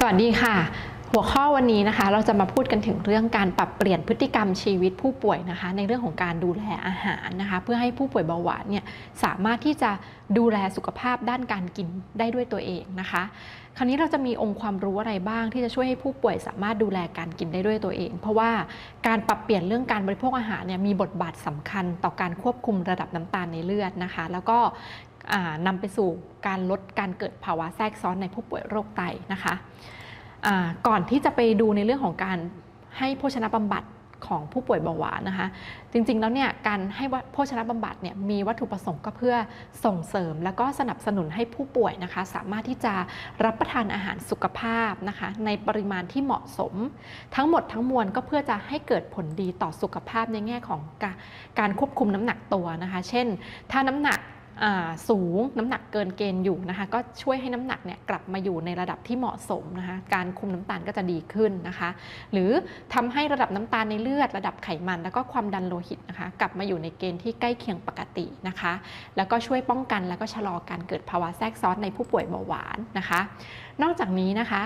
สวัสดีค่ะ หัวข้อวันนี้นะคะ เราจะมาพูดกันถึงเรื่องการปรับเปลี่ยนพฤติกรรมชีวิตผู้ป่วยนะคะ ในเรื่องของการดูแลอาหารนะคะ เพื่อให้ผู้ป่วยเบาหวานเนี่ยสามารถที่จะดูแลสุขภาพด้านการกินได้ด้วยตัวเองนะคะ คราวนี้เราจะมีองค์ความรู้อะไรบ้างที่จะช่วยให้ผู้ป่วยสามารถดูแลการกินได้ด้วยตัวเอง เพราะว่าการปรับเปลี่ยนเรื่องการบริโภคอาหารเนี่ยมีบทบาทสำคัญต่อการควบคุมระดับน้ำตาลในเลือดนะคะ แล้วก็ นำไปสู่การลดการเกิดภาวะแทรกซ้อนในผู้ป่วยโรคไตนะคะก่อนที่จะไปดูในเรื่องของการให้โภชนะบำบัดของผู้ป่วยเบาหวานนะคะ จริงๆแล้วเนี่ยการให้โภชนะบำบัดเนี่ยมีวัตถุประสงค์ก็เพื่อส่งเสริม แล้วก็สนับสนุนให้ผู้ป่วยนะคะ สามารถที่จะรับประทานอาหารสุขภาพนะคะ ในปริมาณที่เหมาะสม ทั้งหมดทั้งมวลก็เพื่อจะให้เกิดผลดีต่อสุขภาพในแง่ของการควบคุมน้ำหนักตัวนะคะ เช่น ถ้าน้ำหนัก สูงน้ำหนักเกินเกณฑ์อยู่นะคะก็ช่วยให้น้ำหนักเนี่ยกลับมาอยู่ในระดับที่เหมาะสมนะคะการคุมน้ำตาลก็จะดีขึ้นนะคะ หรือทำให้ระดับน้ำตาลในเลือด ระดับไขมัน แล้วก็ความดันโลหิตนะคะกลับมาอยู่ในเกณฑ์ที่ใกล้เคียงปกตินะคะ แล้วก็ช่วยป้องกันแล้วก็ชะลอการเกิดภาวะแทรกซ้อนในผู้ป่วยเบาหวานนะคะ นอกจากนี้นะคะ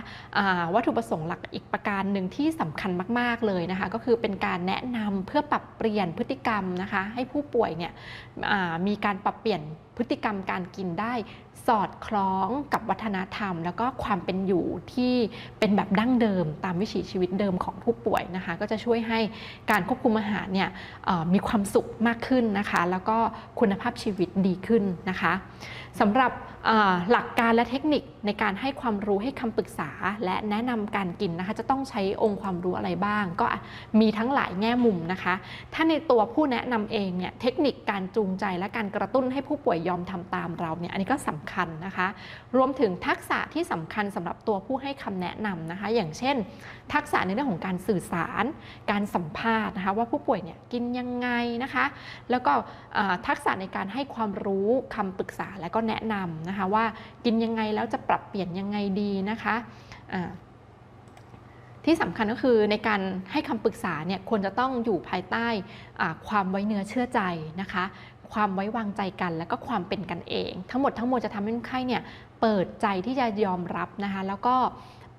วัตถุประสงค์หลักอีกประการหนึ่งที่สำคัญมาก ๆเลยนะคะก็คือเป็นการแนะนำเพื่อปรับเปลี่ยนพฤติกรรมนะคะให้ผู้ป่วยเนี่ยมีการปรับเปลี่ยนพฤติกรรมการกินได้สอดคล้องกับวัฒนธรรม แล้วก็ความเป็นอยู่ที่เป็นแบบดั้งเดิม ตามวิถีชีวิตเดิมของผู้ป่วยนะคะ ก็จะช่วยให้การควบคุมอาหารเนี่ยมีความสุขมากขึ้นนะคะ แล้วก็คุณภาพชีวิตดีขึ้นนะคะสำหรับหลักการและเทคนิคในการให้ความรู้ให้คำปรึกษา และแนะนำการกินนะคะ จะต้องใช้องค์ความรู้อะไรบ้าง ก็มีทั้งหลายแง่มุมนะคะ ถ้าในตัวผู้แนะนำเองเนี่ยเทคนิคการจูงใจและการกระตุ้นให้ผู้ป่วยยอมทำตามเราเนี่ยอันนี้ก็สำคัญนะคะ รวมถึงทักษะที่สำคัญสำหรับตัวผู้ให้คำแนะนำนะคะ อย่างเช่น ทักษะในเรื่องของการสื่อสาร การสัมภาษณ์นะคะว่าผู้ป่วยเนี่ยกินยังไงนะคะ แล้วก็ทักษะในการให้ความรู้คำปรึกษาและก็แนะนำนะคะว่ากินยังไงแล้วจะปรับเปลี่ยนยังไงดีนะคะที่สำคัญก็คือในการให้คำปรึกษาเนี่ยควรจะต้องอยู่ภายใต้ความไว้เนื้อเชื่อใจนะคะ ความไว้วางใจกัน แล้วก็ความเป็นกันเอง ทั้งหมดทั้งมวลจะทำให้คนไข้เนี่ยเปิดใจที่จะยอมรับนะคะ แล้วก็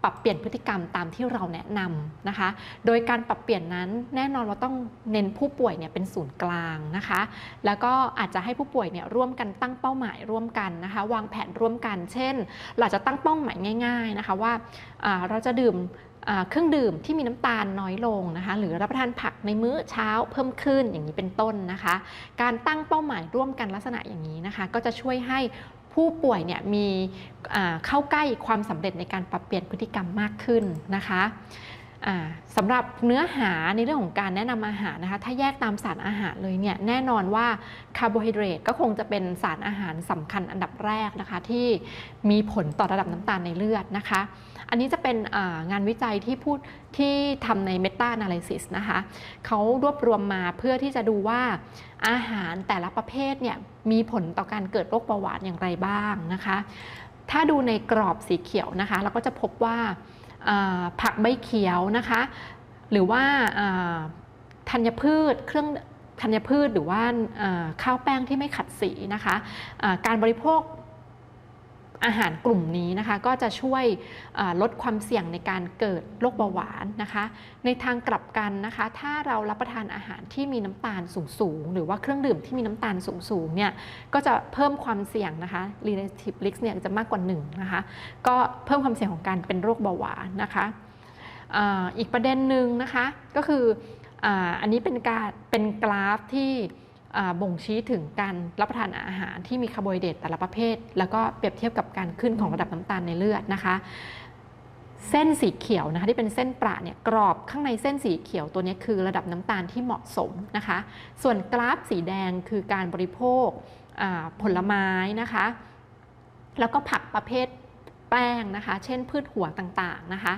ปรับเปลี่ยนพฤติกรรมตามที่เราแนะนำนะคะ โดยการปรับเปลี่ยนนั้นแน่นอนเราต้องเน้นผู้ป่วยเนี่ยเป็นศูนย์กลางนะคะ แล้วก็อาจจะให้ผู้ป่วยเนี่ยร่วมกันตั้งเป้าหมายร่วมกันนะคะ วางแผนร่วมกัน เช่น เราจะตั้งเป้าหมายง่าย ๆนะคะว่าเราจะดื่ม เครื่องดื่มที่มีน้ำตาลน้อยลงนะคะ หรือรับประทานผักในมื้อเช้าเพิ่มขึ้นอย่างนี้เป็นต้นนะคะ การตั้งเป้าหมายร่วมกันลักษณะอย่างนี้นะคะ ก็จะช่วยให้ผู้ป่วยเนี่ยมีเข้าใกล้ความสำเร็จในการปรับเปลี่ยนพฤติกรรมมากขึ้นนะคะ สำหรับเนื้อหาในเรื่องของการแนะนำอาหารนะคะ ถ้าแยกตามสารอาหารเลยเนี่ยแน่นอนว่าคาร์โบไฮเดรตก็คงจะเป็นสารอาหารสำคัญอันดับแรกนะคะ ที่มีผลต่อระดับน้ำตาลในเลือดนะคะ อันนี้จะเป็นงานวิจัยที่พูดที่ทำใน Meta Analysis นะคะเขารวบรวมมาเพื่อที่จะดูว่าอาหารแต่ละประเภทเนี่ยมีผลต่อการเกิดโรคเบาหวานอย่างไรบ้างนะคะ ถ้าดูในกรอบสีเขียวนะคะ เราก็จะพบว่า ผักใบเขียวนะคะ หรือว่าธัญพืชเครื่องธัญพืชหรือว่าข้าวแป้งที่ไม่ขัดสีนะคะการบริโภค อาหารกลุ่มนี้นะคะก็จะช่วยลดความเสี่ยงในการเกิดโรคเบาหวานนะคะ ในทางกลับกันนะคะ ถ้าเรารับประทานอาหารที่มีน้ำตาลสูงๆหรือว่าเครื่องดื่มที่มีน้ำตาลสูงๆเนี่ยก็จะเพิ่มความเสี่ยงนะคะ relative risk เนี่ยจะมากกว่า1นะคะก็เพิ่มความเสี่ยงของการเป็นโรคเบาหวานนะคะอีกประเด็นหนึ่งนะคะก็คืออันนี้เป็นการเป็นกราฟที่ บ่งชี้ถึงการรับประทานอาหารที่มีคาร์โบไฮเดรตแต่ละประเภท แล้วก็เปรียบเทียบกับการขึ้นของระดับน้ำตาลในเลือดนะคะเส้นสีเขียวนะคะที่เป็นเส้นประเนี่ยกรอบข้างในเส้นสีเขียวตัวนี้คือระดับน้ำตาลที่เหมาะสมนะคะ ส่วนกราฟสีแดงคือการบริโภคผลไม้นะคะ แล้วก็ผักประเภทแป้งนะคะ เช่นพืชหัวต่างๆนะคะ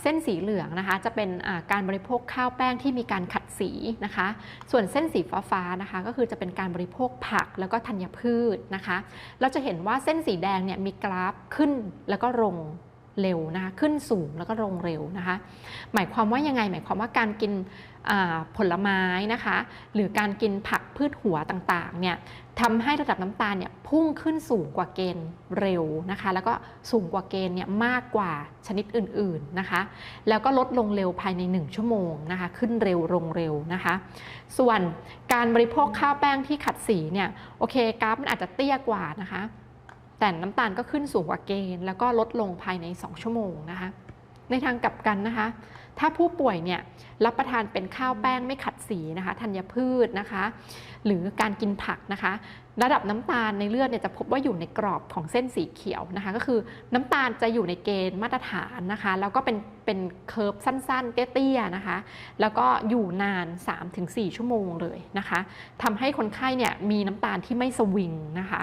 เส้นสีเหลืองนะคะจะเป็นการบริโภคข้าวแป้งที่มีการขัดสีนะคะ ส่วนเส้นสีฟ้าๆนะคะ ก็คือจะเป็นการบริโภคผักแล้วก็ธัญพืชนะคะ เราจะเห็นว่าเส้นสีแดงเนี่ยมีกราฟขึ้นแล้วก็ลงเร็วนะคะขึ้นสูงแล้วก็ลงเร็วนะคะ หมายความว่ายังไง หมายความว่าการกินผลไม้นะคะ หรือการกินผักพืชหัวต่างๆเนี่ย ทำให้ระดับน้ำตาลเนี่ยพุ่งขึ้นสูงกว่าเกณฑ์เร็วนะคะ แล้วก็สูงกว่าเกณฑ์เนี่ยมากกว่าชนิดอื่นๆนะคะ แล้วก็ลดลงเร็วภายใน 1 ชั่วโมงนะคะ ขึ้นเร็วลงเร็วนะคะ ส่วนการบริโภคข้าวแป้งที่ขัดสีเนี่ยโอเคกราฟมันอาจจะเตี้ยกว่านะคะ แต่น้ำตาลก็ขึ้นสูงกว่าเกณฑ์ แล้วก็ลดลงภายใน 2 ชั่วโมงนะคะ ในทางกลับกันนะคะ ถ้าผู้ป่วยเนี่ยรับประทานเป็นข้าวแป้งไม่ขัดสีนะคะธัญพืชนะคะ หรือการกินผักนะคะ ระดับน้ำตาลในเลือดเนี่ยจะพบว่าอยู่ในกรอบของเส้นสีเขียวนะคะ ก็คือน้ำตาลจะอยู่ในเกณฑ์มาตรฐานนะคะ แล้วก็เป็นเป็นเคอร์ฟสั้นๆ เตี้ยๆนะคะ แล้วก็อยู่นาน 3-4 ชั่วโมงเลยนะคะทำให้คนไข้เนี่ยมีน้ำตาลที่ไม่สวิงนะคะ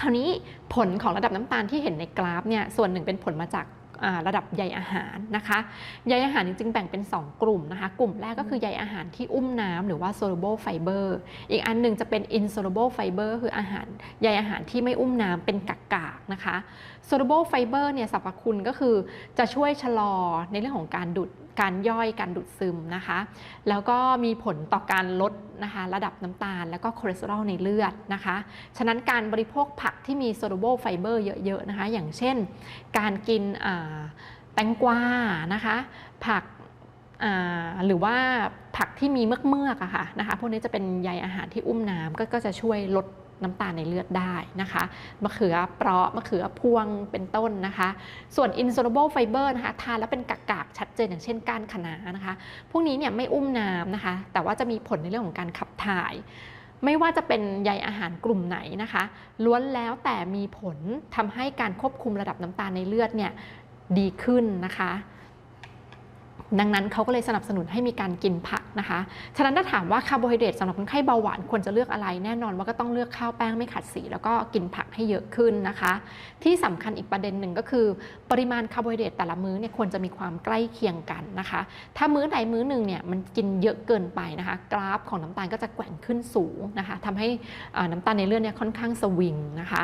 คราวนี้ผลของระดับน้ำตาลที่เห็นในกราฟเนี่ยส่วนหนึ่งเป็นผลมาจาก ระดับใยอาหารนะคะใยอาหารจริงๆแบ่งเป็น 2 กลุ่มนะคะ กลุ่มแรกก็คือใยอาหารที่อุ้มน้ำหรือว่า soluble fiber อีกอันหนึ่งจะเป็น insoluble fiber คืออาหารใยอาหารที่ไม่อุ้มน้ำเป็นกากๆนะคะ soluble fiber เนี่ยสรรพคุณก็คือจะช่วยชะลอในเรื่องของการดูด การย่อยการดูดซึมนะคะ แล้วก็มีผลต่อการลดนะคะระดับน้ำตาล แล้วก็คอเลสเตอรอลในเลือดนะคะ ฉะนั้นการบริโภคผักที่มี soluble fiber เยอะๆนะคะ อย่างเช่น การกินแตงกวานะคะ ผักหรือว่าผักที่มีเมือกๆอะค่ะนะคะ พวกนี้จะเป็นใยอาหารที่อุ้มน้ำก็จะช่วยลด น้ำตาลในเลือดได้นะคะมะเขือเปราะมะเขือพวงเป็นต้นนะคะ ส่วน insoluble fiber นะคะทานแล้วเป็นกากๆชัดเจนอย่างเช่นก้านคะน้านะคะ พวกนี้เนี่ยไม่อุ้มน้ำนะคะ แต่ว่าจะมีผลในเรื่องของการขับถ่ายไม่ว่าจะเป็นใยอาหารกลุ่มไหนนะคะ ล้วนแล้วแต่มีผลทำให้การควบคุมระดับน้ำตาลในเลือดเนี่ยดีขึ้นนะคะ ดังนั้นเขาก็เลยสนับสนุนให้มีการกินผักนะคะ ฉะนั้นถ้าถามว่าคาร์โบไฮเดรตสำหรับคนไข้เบาหวานควรจะเลือกอะไรแน่นอนว่าก็ต้องเลือกข้าวแป้งไม่ขัดสี แล้วก็กินผักให้เยอะขึ้นนะคะ ที่สำคัญอีกประเด็นหนึ่งก็คือ ปริมาณคาร์โบไฮเดรตแต่ละมื้อเนี่ยควรจะมีความใกล้เคียงกันนะคะ ถ้ามื้อใดมื้อหนึ่งเนี่ยมันกินเยอะเกินไปนะคะ กราฟของน้ำตาลก็จะแกว่งขึ้นสูงนะคะทำให้น้ำตาลในเลือดเนี่ยค่อนข้างสวิงนะคะ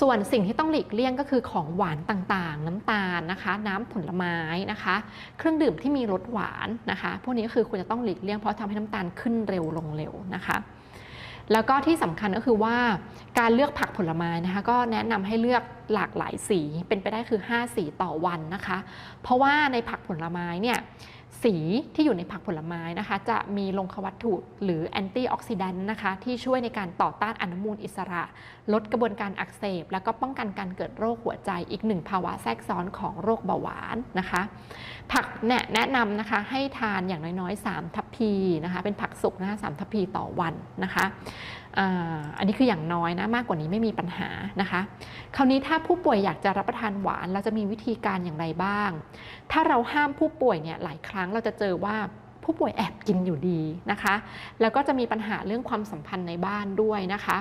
ส่วนสิ่งที่ต้องหลีกเลี่ยงก็คือของหวานต่างๆ น้ำตาลนะคะ น้ำผลไม้นะคะ เครื่องดื่มที่มีรสหวานนะคะ พวกนี้ก็คือคุณจะต้องหลีกเลี่ยงเพราะทำให้น้ำตาลขึ้นเร็วลงเร็วนะคะแล้วก็ที่สำคัญก็คือว่าการเลือกผักผลไม้นะคะก็แนะนำให้เลือกหลากหลายสีเป็นไปได้คือ 5 สีต่อวันนะคะ เพราะว่าในผักผลไม้เนี่ย สีที่อยู่ในผักผลไม้นะคะ จะมีลงควัตถุหรือแอนตี้ออกซิแดนต์นะคะ ที่ช่วยในการต่อต้านอนุมูลอิสระ ลดกระบวนการอักเสบ แล้วก็ป้องกันการเกิดโรคหัวใจอีกหนึ่งภาวะแทรกซ้อนของโรคเบาหวานนะคะ ผักแนะแนะนำนะคะให้ทานอย่างน้อยๆ 3 ทัพพีนะคะ เป็นผักสุกนะคะสทัพพีต่อวันนะคะ อันนี้คืออย่างน้อยนะมากกว่านี้ไม่มีปัญหานะคะ คราวนี้ถ้าผู้ป่วยอยากจะรับประทานหวานเราจะมีวิธีการอย่างไรบ้าง ถ้าเราห้ามผู้ป่วยเนี่ยหลายครั้งเราจะเจอว่าผู้ป่วยแอบกินอยู่ดีนะคะ แล้วก็จะมีปัญหาเรื่องความสัมพันธ์ในบ้านด้วยนะคะ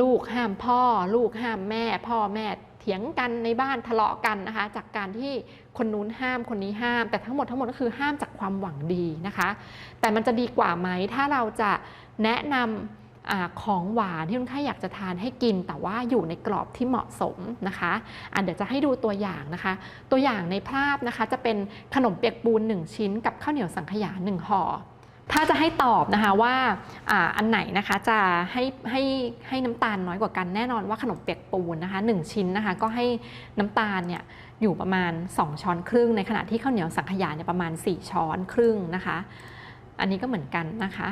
ลูกห้ามพ่อ ลูกห้ามแม่ พ่อแม่เถียงกันในบ้านทะเลาะกันนะคะ จากการที่คนนู้นห้ามคนนี้ห้าม แต่ทั้งหมดทั้งหมดก็คือห้ามจากความหวังดีนะคะ แต่มันจะดีกว่าไหมถ้าเราจะแนะนำ อของหวานที่คนไข้อยากจะทานให้กิน แต่ว่าอยู่ในกรอบที่เหมาะสมนะคะะเดี๋ยวจะให้ดูตัวอย่างนะคะ ตัวอย่างในภาพนะคะ จะเป็นขนมเปียกปูน 1 ชิ้น กับข้าวเหนียวสังขยา1ห่อถ้าจะให้ตอบนะคะว่าอันไหนนะคะจะให้ให้ให้น้ำตาลน้อยกว่ากันแน่นอนว่าขนมเปียกปูนนะคะ1ชิ้นนะคะก็ให้น้ำตาลเนี่ยอยู่ประมาณ 2 ช้อนครึ่ง ในขณะที่ข้าวเหนียวสังขยาเนี่ยประมาณ 4 ช้อนครึ่งนะคะ อันนี้ก็เหมือนกันนะคะ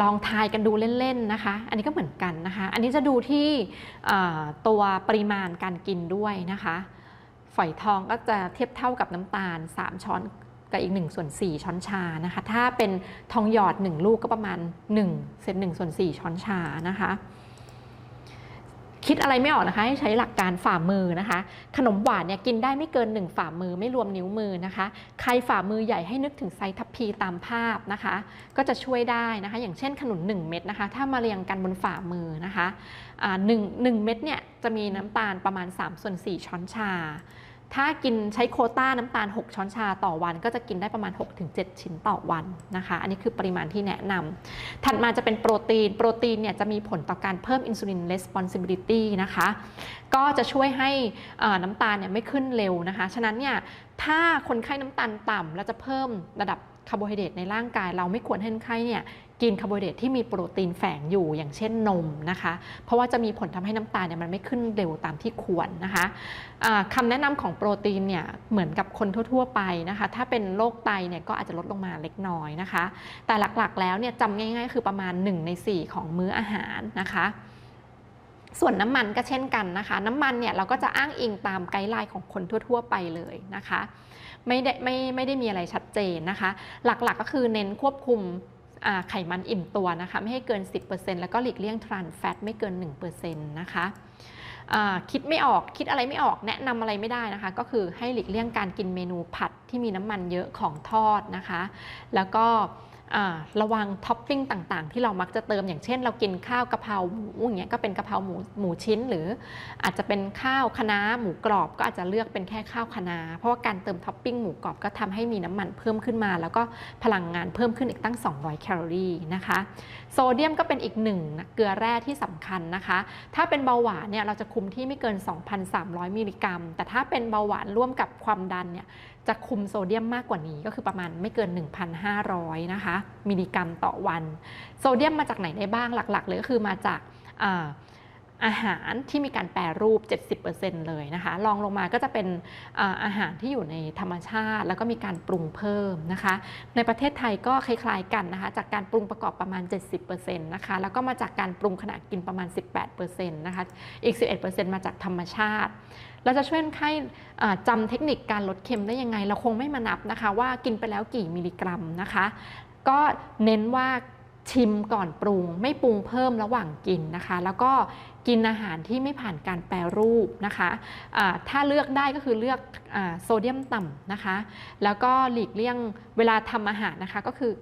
ลองทายกันดูเล่นๆนะคะ อันนี้ก็เหมือนกันนะคะ อันนี้จะดูที่ตัวปริมาณการกินด้วยนะคะ ฝอยทองก็จะเทียบเท่ากับน้ำตาล 3 ช้อนกับอีก1ส่วน4ช้อนชานะคะ ถ้าเป็นทองหยอด 1 ลูกก็ประมาณ1เศษ1ส่วน4ช้อนชานะคะ คิดอะไรไม่ออกนะคะ ให้ใช้หลักการฝ่ามือนะคะ ขนมหวานเนี่ยกินได้ไม่เกิน 1 ฝ่ามือไม่รวมนิ้วมือนะคะ ใครฝ่ามือใหญ่ให้นึกถึงไซทัพพีตามภาพนะคะ ก็จะช่วยได้นะคะ อย่างเช่นขนุน1 เม็ดนะคะ ถ้ามาเรียงกันบนฝ่ามือนะคะหนึ่งหนึ่งเม็ดเนี่ยจะมีน้ำตาลประมาณ3ส่วน4ช้อนชา ถ้ากินใช้โคต้าน้ำตาล 6 ช้อนชาต่อวัน ก็จะกินได้ประมาณ 6-7 ชิ้นต่อวันนะคะ อันนี้คือปริมาณที่แนะนำถัดมาจะเป็นโปรตีน โปรตีนเนี่ยจะมีผลต่อการเพิ่มอินซูลินレスปอนซิบิลิตี้นะคะ ก็จะช่วยให้น้ำตาลเนี่ยไม่ขึ้นเร็วนะคะ ฉะนั้นเนี่ยถ้าคนไข้น้ำตาลต่ำแล้วจะเพิ่มระดับคาร์โบไฮเดรตในร่างกายเราไม่ควรให้คนไข้เนี่ยกินคาร์โบไฮเดรตที่มีโปรตีนแฝงอยู่อย่างเช่นนมนะคะ เพราะว่าจะมีผลทำให้น้ำตาลเนี่ยมันไม่ขึ้นเร็วตามที่ควรนะคะะคำแนะนำของโปรตีนเนี่ยเหมือนกับคนทั่ว ๆ ไปนะคะ ถ้าเป็นโรคไตเนี่ยก็อาจจะลดลงมาเล็กน้อยนะคะ แต่หลักๆ แล้วเนี่ยจำง่ายๆ คือประมาณ 1 ใน 4 ของมื้ออาหารนะคะส่วนน้ำมันก็เช่นกันนะคะ น้ำมันเนี่ยเราก็จะอ้างอิงตามไกด์ไลน์ของคนทั่ว ๆ ไปเลยนะคะ ไม่ได้ไม่ไม่ได้มีอะไรชัดเจนนะคะ หลักๆก็คือเน้นควบคุม ไขมันอิ่มตัวนะคะไม่ให้เกิน 10%แล้วก็หลีกเลี่ยงทรานแฟตไม่เกิน 1%นะคะคิดไม่ออกคิดอะไรไม่ออกแนะนำอะไรไม่ได้นะคะ ก็คือให้หลีกเลี่ยงการกินเมนูผัดที่มีน้ำมันเยอะของทอดนะคะ แล้วก็ ระวังท็อปปิ้งต่างๆ ที่เรามักจะเติมอย่างเช่น เรากินข้าวกะเพราหมูอย่างเงี้ยก็เป็นกะเพราหมูหมูชิ้น หรืออาจจะเป็นข้าวคะน้าหมูกรอบก็อาจจะเลือกเป็นแค่ข้าวคะน้าเพราะว่าการเติมท็อปปิ้งหมูกรอบก็ทำให้มีน้ำมันเพิ่มขึ้นมา แล้วก็พลังงานเพิ่มขึ้นอีกตั้ง 200 แคลอรี่นะคะโซเดียมก็เป็นอีกหนึ่งเกลือแร่ที่สำคัญนะคะ ถ้าเป็นเบาหวานเนี่ยเราจะคุมที่ไม่เกิน 2,300 มิลลิกรัม แต่ถ้าเป็นเบาหวานร่วมกับความดันเนี่ย จะคุมโซเดียมมากกว่านี้ก็คือประมาณไม่เกิน 1,500 นะคะ มิลลิกรัมต่อวัน โซเดียมมาจากไหนได้บ้างหลักๆ เลยก็คือมาจากอาอาหารที่มีการแปรรูป 70%เลยนะคะลองลงมาก็จะเป็นอาหารที่อยู่ในธรรมชาติ แล้วก็มีการปรุงเพิ่มนะคะ ในประเทศไทยก็คล้ายๆกันนะคะ จากการปรุงประกอบประมาณ 70%นะคะ แล้วก็มาจากการปรุงขณะกินประมาณ 18%นะคะ อีก 11%มาจากธรรมชาติ เราจะช่วยให้จำเทคนิคการลดเค็มได้ยังไง เราคงไม่มานับนะคะว่ากินไปแล้วกี่มิลลิกรัมนะคะ ก็เน้นว่าชิมก่อนปรุง ไม่ปรุงเพิ่มระหว่างกินนะคะ แล้วก็กินอาหารที่ไม่ผ่านการแปรรูปนะคะะถ้าเลือกได้ก็คือเลือกอโซเดียมต่ำนะคะ แล้วก็หลีกเลี่ยงเวลาทำอาหารนะคะก็คือ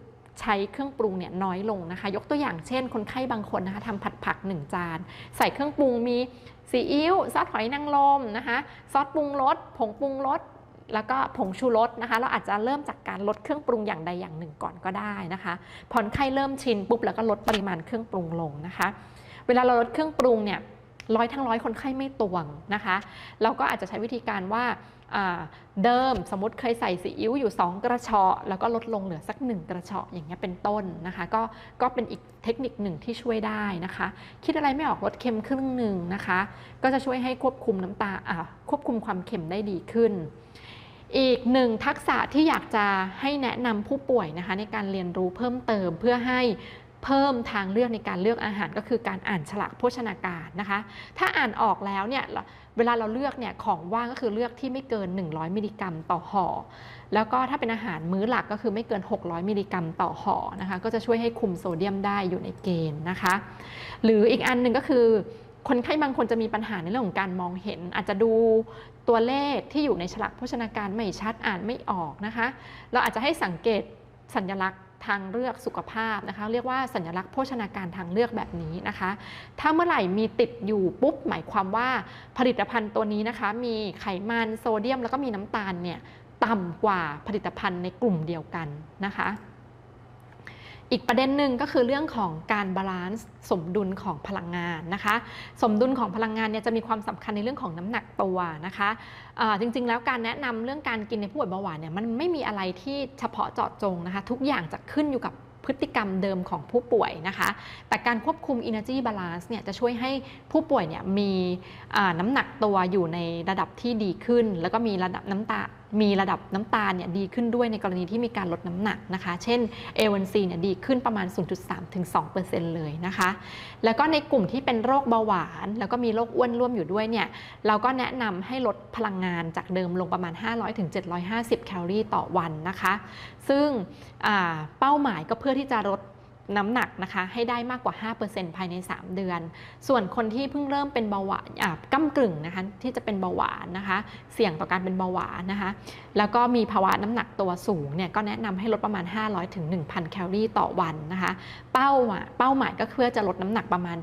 ใช้เครื่องปรุงเนี่ยน้อยลงนะคะ ยกตัวอย่างเช่น คนไข้บางคนนะคะทำผัดผัก 1 จาน ใส่เครื่องปรุงมีซีอิ๊วซอสหอยนางรมนะคะซอสปรุงรสผงปรุงรสแล้วก็ผงชูรสนะคะ เราอาจจะเริ่มจากการลดเครื่องปรุงอย่างใดอย่างหนึ่งก่อนก็ได้นะคะพอนไข้เริ่มชินปุ๊บแล้วก็ลดปริมาณเครื่องปรุงลงนะคะ เวลาเราลดเครื่องปรุงเนี่ยร้อยทั้งร้อยคนไข้ไม่ตวงนะคะ เราก็อาจจะใช้วิธีการว่า เดิมสมมติเคยใส่ซีอิ๊วอยู่ 2 กระชาะแล้วก็ลดลงเหลือสัก 1 กระชาะอย่างเงี้ยเป็นต้นนะคะก็ก็เป็นอีกเทคนิคหนึ่งที่ช่วยได้นะคะ คิดอะไรไม่ออกลดเค็มครึ่งหนึ่งนะคะ ก็จะช่วยให้ควบคุมน้ำตาควบคุมความเค็มได้ดีขึ้น อีกหนึ่งทักษะที่อยากจะให้แนะนำผู้ป่วยนะคะในการเรียนรู้เพิ่มเติมเพื่อให้ เพิ่มทางเลือกในการเลือกอาหารก็คือการอ่านฉลากโภชนาการนะคะ ถ้าอ่านออกแล้วเนี่ยเวลาเราเลือกเนี่ยของว่างก็คือเลือกที่ไม่เกิน 100 มิลลิกรัมต่อห่อ แล้วก็ถ้าเป็นอาหารมื้อหลักก็คือไม่เกิน 600 มิลลิกรัมต่อห่อนะคะ ก็จะช่วยให้คุมโซเดียมได้อยู่ในเกณฑ์นะคะ หรืออีกอันหนึ่งก็คือคนไข้บางคนจะมีปัญหาในเรื่องของการมองเห็น อาจจะดูตัวเลขที่อยู่ในฉลากโภชนาการไม่ชัดอ่านไม่ออกนะคะ เราอาจจะให้สังเกตสัญลักษณ์ ทางเลือกสุขภาพนะคะ เรียกว่าสัญลักษณ์โภชนาการทางเลือกแบบนี้นะคะ ถ้าเมื่อไหร่มีติดอยู่ปุ๊บหมายความว่าผลิตภัณฑ์ตัวนี้นะคะ มีไขมันโซเดียม แล้วก็มีน้ำตาลเนี่ยต่ำกว่าผลิตภัณฑ์ในกลุ่มเดียวกันนะคะ อีกประเด็นหนึ่งก็คือเรื่องของการบาลานซ์สมดุลของพลังงานนะคะ สมดุลของพลังงานเนี่ยจะมีความสำคัญในเรื่องของน้ำหนักตัวนะคะะจริงๆ แล้วการแนะนำเรื่องการกินในผู้ป่วยเบาหวานเนี่ยมันไม่มีอะไรที่เฉพาะเจาะจงนะคะ ทุกอย่างจะขึ้นอยู่กับพฤติกรรมเดิมของผู้ป่วยนะคะ แต่การควบคุม energy balance เนี่ยจะช่วยให้ผู้ป่วยเนี่ยมีน้ำหนักตัวอยู่ในระดับที่ดีขึ้น แล้วก็มีระดับน้ำตา มีระดับน้ำตาลเนี่ยดีขึ้นด้วยในกรณีที่มีการลดน้ำหนักนะคะ เช่น A1C เนี่ยดีขึ้นประมาณ 0.3 ถึง 2%เลยนะคะ แล้วก็ในกลุ่มที่เป็นโรคเบาหวาน แล้วก็มีโรคอ้วนร่วมอยู่ด้วยเนี่ย เราก็แนะนำให้ลดพลังงานจากเดิมลงประมาณ 500 ถึง 750 แคลอรี่ต่อวันนะคะ ซึ่งเป้าหมายก็เพื่อที่จะลด น้ำหนักนะคะให้ได้มากกว่า 5%ภายใน 3 เดือน ส่วนคนที่เพิ่งเริ่มเป็นเบาหวานก้ากึ่งนะคะที่จะเป็นเบาหวานนะคะ เสี่ยงต่อการเป็นเบาหวานนะคะ แล้วก็มีภาวะน้ำหนักตัวสูงเนี่ยก็แนะนำให้ลดประมาณ 500ถึง1,000 แคลอรี่ต่อวันนะคะ เป้าเป้าหมายก็เพื่อจะลดน้ำหนักประมาณ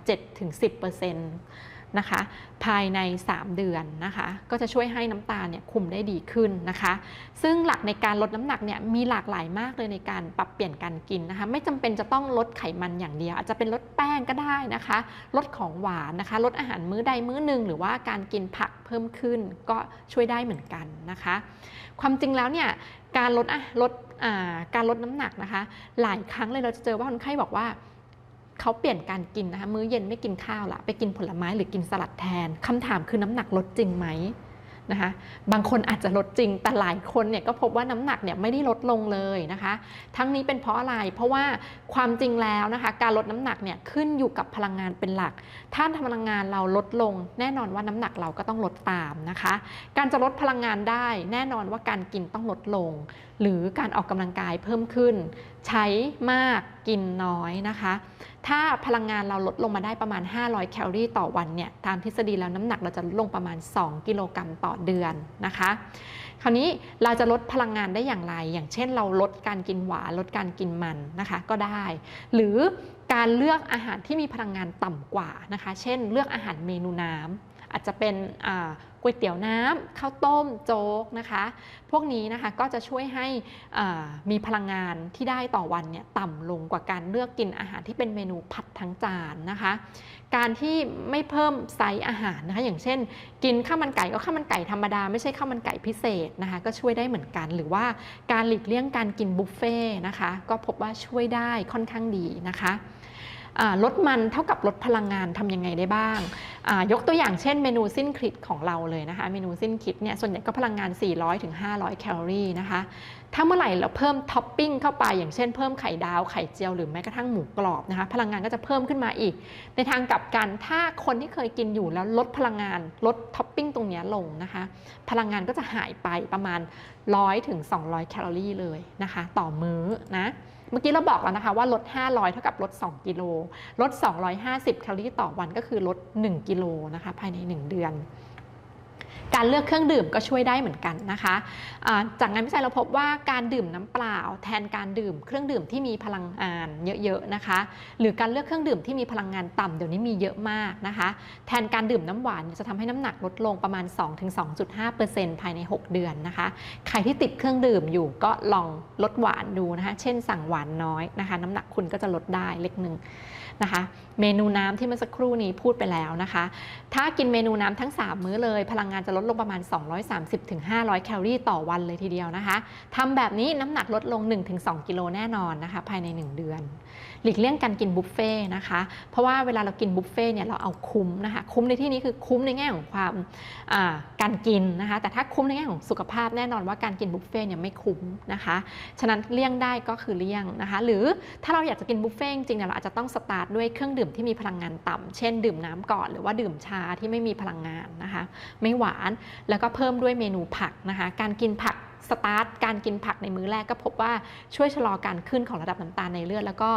7-10% นะคะ ภายใน 3 เดือนนะคะ ก็จะช่วยให้น้ำตาลเนี่ยคุมได้ดีขึ้นนะคะ ซึ่งหลักในการลดน้ำหนักเนี่ยมีหลากหลายมากเลยในการปรับเปลี่ยนการกินนะคะ ไม่จำเป็นจะต้องลดไขมันอย่างเดียว อาจจะเป็นลดแป้งก็ได้นะคะ ลดของหวานนะคะ ลดอาหารมื้อใดมื้อหนึ่งหรือว่าการกินผักเพิ่มขึ้นก็ช่วยได้เหมือนกันนะคะ ความจริงแล้วเนี่ยการลดลดการลดน้ำหนักนะคะ หลายครั้งเลยเราจะเจอว่าคนไข้บอกว่า เขาเปลี่ยนการกินนะคะมื้อเย็นไม่กินข้าวละไปกินผลไม้หรือกินสลัดแทนคำถามคือน้ำหนักลดจริงไหมนะคะบางคนอาจจะลดจริงแต่หลายคนเนี่ยก็พบว่าน้ำหนักเนี่ยไม่ได้ลดลงเลยนะคะ ทั้งนี้เป็นเพราะอะไรเพราะว่าความจริงแล้วนะคะการลดน้ำหนักเนี่ยขึ้นอยู่กับพลังงานเป็นหลัก ถ้าพลังงานเราลดลง แน่นอนว่าน้ำหนักเราก็ต้องลดตามนะคะ การจะลดพลังงานได้ แน่นอนว่าการกินต้องลดลง หรือการออกกำลังกายเพิ่มขึ้น ใช้มากกินน้อยนะคะ ถ้าพลังงานเราลดลงมาได้ประมาณ 500 แคลอรี่ต่อวันเนี่ยตามทฤษฎีแล้วน้ำหนักเราจะลดลงประมาณ 2 กิโลกรัมต่อเดือนนะคะ คราวนี้เราจะลดพลังงานได้อย่างไร อย่างเช่นเราลดการกินหวานลดการกินมันนะคะก็ได้ หรือการเลือกอาหารที่มีพลังงานต่ำกว่านะคะ เช่น เลือกอาหารเมนูน้ำ อาจจะเป็นก๋วยเตี๋ยวน้ำข้าวต้มโจ๊กนะคะ พวกนี้นะคะก็จะช่วยให้มีพลังงานที่ได้ต่อวันเนี่ยต่ำลงกว่าการเลือกกินอาหารที่เป็นเมนูผัดทั้งจานนะคะ การที่ไม่เพิ่มไซส์อาหารนะคะ อย่างเช่น กินข้าวมันไก่ก็ข้าวมันไก่ธรรมดาไม่ใช่ข้าวมันไก่พิเศษนะคะ ก็ช่วยได้เหมือนกัน หรือว่าการหลีกเลี่ยงการกินบุฟเฟ่นะคะ ก็พบว่าช่วยได้ค่อนข้างดีนะคะ ลดมันเท่ากับลดพลังงานทำยังไงได้บ้าง ยกตัวอย่างเช่นเมนูสิ้นคิดของเราเลยนะคะ เมนูสิ้นคิดเนี่ยส่วนใหญ่ก็พลังงาน 400-500ถึงแคลอรี่นะคะ ถ้าเมื่อไหร่เราเพิ่มท็อปปิ้งเข้าไป อย่างเช่นเพิ่มไข่ดาวไข่เจียวหรือแม้กระทั่งหมูกรอบนะคะ พลังงานก็จะเพิ่มขึ้นมาอีก ในทางกลับกันถ้าคนที่เคยกินอยู่แล้วลดพลังงานลดท็อปปิ้งตรงนี้ลงนะคะ พลังงานก็จะหายไปประมาณ 100ถึง200 แคลอรี่เลยนะคะ ต่อมื้อนะ เมื่อกี้เราบอกแล้วนะคะว่าลด 500 เท่ากับลด 2 กิโล ลด 250 แคลอรี่ต่อวันก็คือลด 1 กิโลนะคะภายใน 1 เดือน การเลือกเครื่องดื่มก็ช่วยได้เหมือนกันนะคะจากงานวิจัยเราพบว่าการดื่มน้ำเปล่า แทนการดื่มเครื่องดื่มที่มีพลังงานเยอะๆนะคะ หรือการเลือกเครื่องดื่มที่มีพลังงานต่ำเดี๋ยวนี้มีเยอะมากนะคะ แทนการดื่มน้ำหวานจะทำให้น้ำหนักลดลงประมาณ 2-2.5%ภายใน 6 เดือนนะคะ ใครที่ติดเครื่องดื่มอยู่ก็ลองลดหวานดูนะคะ เช่นสั่งหวานน้อยนะคะ น้ำหนักคุณก็จะลดได้เล็กหนึ่ง นะคะ เมนูน้ำที่เมื่อสักครู่นี้พูดไปแล้วนะคะ ถ้ากินเมนูน้ำทั้ง 3 มื้อเลย พลังงานจะลดลงประมาณ 230-500 แคลอรี่ต่อวันเลยทีเดียวนะคะทำแบบนี้น้ำหนักลดลง 1-2 กิโลแน่นอนนะคะ ภายใน 1 เดือนหลีกเลี่ยงการกินบุฟเฟ่นะคะ เพราะว่าเวลาเรากินบุฟเฟ่เนี่ยเราเอาคุ้มนะคะ คุ้มในที่นี้คือคุ้มในแง่ของความการกินนะคะ แต่ถ้าคุ้มในแง่ของสุขภาพแน่นอนว่าการกินบุฟเฟ่เนี่ยไม่คุ้มนะคะ ฉะนั้นเลี่ยงได้ก็คือเลี่ยงนะคะ หรือถ้าเราอยากจะกินบุฟเฟ่จริงเนี่ยเราอาจจะต้องสตาร์ทด้วยเครื่องดื่มที่มีพลังงานต่ำเช่น ดื่มน้ำก่อน หรือว่าดื่มชาที่ไม่มีพลังงานนะคะ ไม่หวาน แล้วก็เพิ่มด้วยเมนูผักนะคะ การกินผัก สตาร์ทการกินผักในมื้อแรกก็พบว่าช่วยชะลอการขึ้นของระดับน้ำตาลในเลือด แล้วก็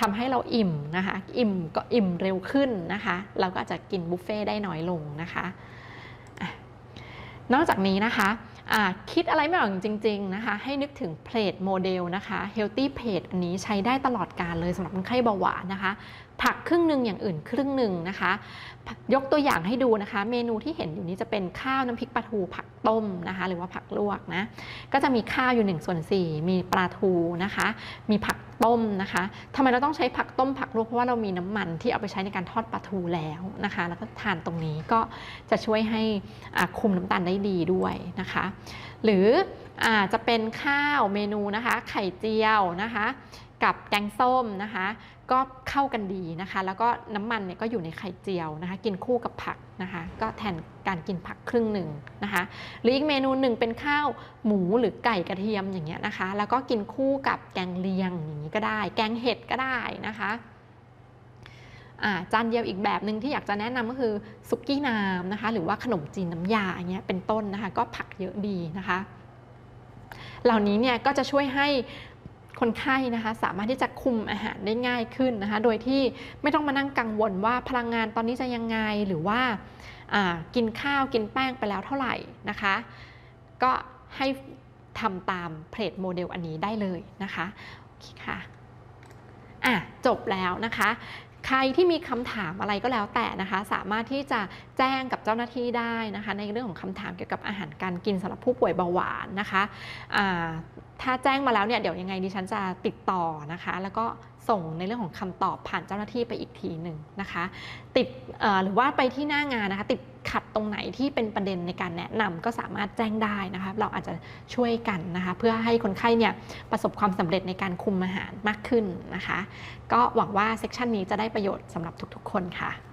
ทำให้เราอิ่มนะคะ อิ่มก็อิ่มเร็วขึ้นนะคะ เราก็อาจจะกินบุฟเฟ่ได้น้อยลงนะคะ นอกจากนี้นะคะ คิดอะไรไม่ออกจริง ๆ นะคะ ให้นึกถึงเพลทโมเดลนะคะ Healthy Plate อันนี้ใช้ได้ตลอดการเลยสำหรับคนไข้เบาหวานนะคะผักครึ่งหนึ่งอย่างอื่นครึ่งหนึ่งนะคะ ยกตัวอย่างให้ดูนะคะ เมนูที่เห็นอยู่นี้จะเป็นข้าวน้ำพริกปลาทูผักต้มนะคะ หรือว่าผักลวกนะก็จะมีข้าวอยู่1ส่วน4มีปลาทูนะคะ มีผัก ต้มนะคะทำไมเราต้องใช้ผักต้มผักลวกเพราะว่าเรามีน้ำมันที่เอาไปใช้ในการทอดปลาทูแล้วนะคะ แล้วก็ทานตรงนี้ก็จะช่วยให้คุมน้ำตาลได้ดีด้วยนะคะ หรืออจะเป็นข้าวเมนูนะคะ ไข่เจียวนะคะ กับแกงส้มนะคะ ก็เข้ากันดีนะคะ แล้วก็น้ำมันเนี่ยก็อยู่ในไข่เจียวนะคะ กินคู่กับผักนะคะ ก็แทนการกินผักครึ่งหนึ่งนะคะ หรืออีกเมนูหนึ่งเป็นข้าวหมูหรือไก่กระเทียมอย่างเงี้ยนะคะ แล้วก็กินคู่กับแกงเลียงอย่างนี้ก็ได้ แกงเห็ดก็ได้นะคะจานเดียวอีกแบบหนึ่งที่อยากจะแนะนำก็คือซุกี้น้ำนะคะ หรือว่าขนมจีนน้ำยาอย่างเงี้ยเป็นต้นนะคะ ก็ผักเยอะดีนะคะ เหล่านี้เนี่ยก็จะช่วยให้ คนไข้นะคะสามารถที่จะคุมอาหารได้ง่ายขึ้นนะคะ โดยที่ไม่ต้องมานั่งกังวลว่าพลังงานตอนนี้จะยังไงหรือว่ากินข้าวกินแป้งไปแล้วเท่าไหร่นะคะ ก็ให้ทำตามเพลทโมเดลอันนี้ได้เลยนะคะโอเคค่ะอะจบแล้วนะคะ ใครที่มีคำถามอะไรก็แล้วแต่นะคะ สามารถที่จะแจ้งกับเจ้าหน้าที่ได้นะคะ ในเรื่องของคำถามเกี่ยวกับอาหารการกินสำหรับผู้ป่วยเบาหวานนะคะถ้าแจ้งมาแล้วเนี่ยเดี๋ยวยังไงดิฉันจะติดต่อนะคะ แล้วก็ส่งในเรื่องของคำตอบผ่านเจ้าหน้าที่ไปอีกทีหนึ่งนะคะ ติดหรือว่าไปที่หน้างานนะคะ ติด ขัดตรงไหนที่เป็นประเด็นในการแนะนำก็สามารถแจ้งได้นะคะเราอาจจะช่วยกันนะคะเพื่อให้คนไข้เนี่ยประสบความสำเร็จในการคุมอาหารมากขึ้นนะคะ ก็หวังว่าเซกชันนี้จะได้ประโยชน์สำหรับทุกๆ คนค่ะ